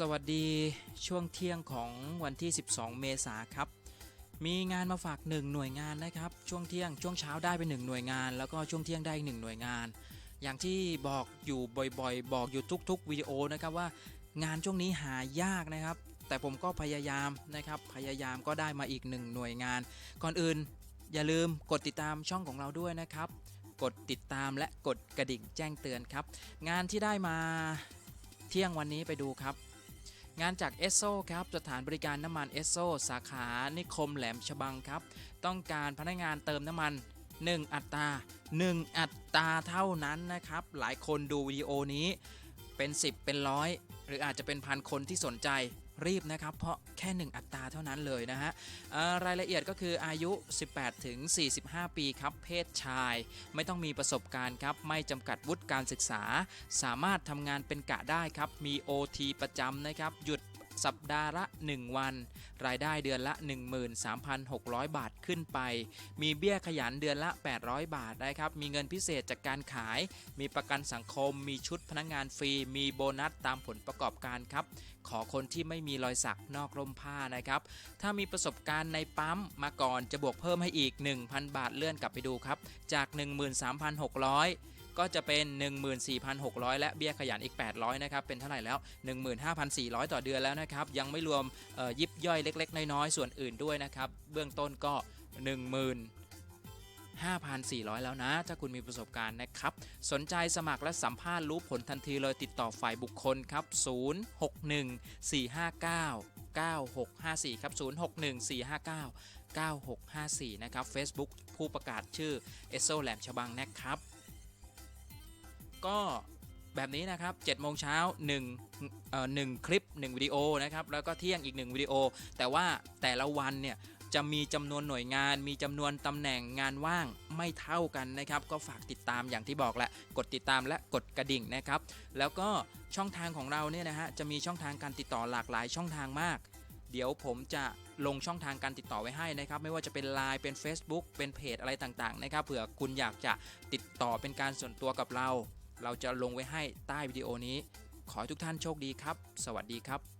สวัสดีช่วงเที่ยงของวันที่ 12 เมษาครับ มีงานมาฝากหนึ่งหน่วยงานนะครับ ช่วงเที่ยงช่วงเช้าได้ไปหนึ่งหน่วยงาน แล้วก็ช่วงเที่ยงได้อีกหนึ่งหน่วยงาน อย่างที่บอกอยู่บ่อยๆ บอกอยู่ทุกๆวิดีโอนะครับว่างานช่วงนี้หายากนะครับ แต่ผมก็พยายามนะครับพยายามก็ได้มาอีกหนึ่งหน่วยงาน ก่อนอื่น อย่าลืมกดติดตามช่องของเราด้วยนะครับ กดติดตามและกดกระดิ่งแจ้งเตือนครับ งานที่ได้มาเที่ยงวันนี้ไปดูครับ งานจากเอสโซครับสถานบริการน้ำมันเอสโซสาขานิคมแหลมฉบังครับ ต้องการพนักงานเติมน้ำมัน 1 อัตรา 1 อัตราเท่านั้นนะครับ หลายคนดูวิดีโอนี้เป็น 10 เป็นร้อยหรืออาจจะเป็นพันคนที่สนใจ รีบนะครับ เพราะแค่ 1 อัตราเท่านั้นเลยนะฮะรายละเอียดก็คืออายุ 18 ถึง 45 ปีครับ เพศชาย ไม่ต้องมีประสบการณ์ครับ ไม่จำกัดวุฒิการศึกษา สามารถทำงานเป็นกะได้ครับ มี OT ประจำนะครับ หยุด สัปดาห์ละ 1 วัน รายได้เดือนละ 13,600 บาทขึ้นไป มีเบี้ยขยันเดือนละ 800 บาทนะครับ มีเงินพิเศษจากการขาย มีประกันสังคม มีชุดพนักงานฟรี มีโบนัสตามผลประกอบการครับ ขอคนที่ไม่มีรอยสักนอกร่มผ้านะครับ ถ้ามีประสบการณ์ในปั๊มมาก่อนจะบวกเพิ่มให้อีก 1,000 บาทเลื่อนกลับไปดูครับ จาก 13,600 ก็จะเป็น 14,600 และเบี้ยขยันอีก 800นะครับเป็นเท่าไหร่แล้ว 15,400 ต่อเดือนแล้วนะครับยังไม่รวมยิบย่อยเล็ก ๆ น้อยๆส่วนอื่นด้วยนะครับเบื้องต้นก็ 10,000 5,400 แล้วนะ ถ้าคุณมีประสบการณ์นะครับ สนใจสมัครและสัมภาษณ์รู้ผลทันทีเลยติดต่อฝ่ายบุคคลครับ 061 459 9654 ครับ 061 459 9654 นะครับ Facebook ผู้ประกาศชื่อเอสโซแหลมฉบังนะครับ ก็แบบนี้นะครับ7โมงเช้า1เอ่อ1คลิป 1 วิดีโอนะครับ แล้วก็เที่ยงอีก 1 วิดีโอ แต่ว่าแต่ละวันเนี่ยจะมีจำนวนหน่วยงาน มีจำนวนตำแหน่งงานว่างไม่เท่ากันนะครับ ก็ฝากติดตามอย่างที่บอกแหละ กดติดตามและกดกระดิ่งนะครับ แล้วก็ช่องทางของเราเนี่ยนะฮะ จะมีช่องทางการติดต่อหลากหลายช่องทางมาก เดี๋ยวผมจะลงช่องทางการติดต่อไว้ให้นะครับ ไม่ว่าจะเป็น Line เป็น Facebook เป็นเพจอะไรต่างๆนะครับ เผื่อคุณอยากจะติดต่อเป็นการส่วนตัวกับเรา เราจะลงไว้ให้ใต้วิดีโอนี้ ขอให้ทุกท่านโชคดีครับ สวัสดีครับ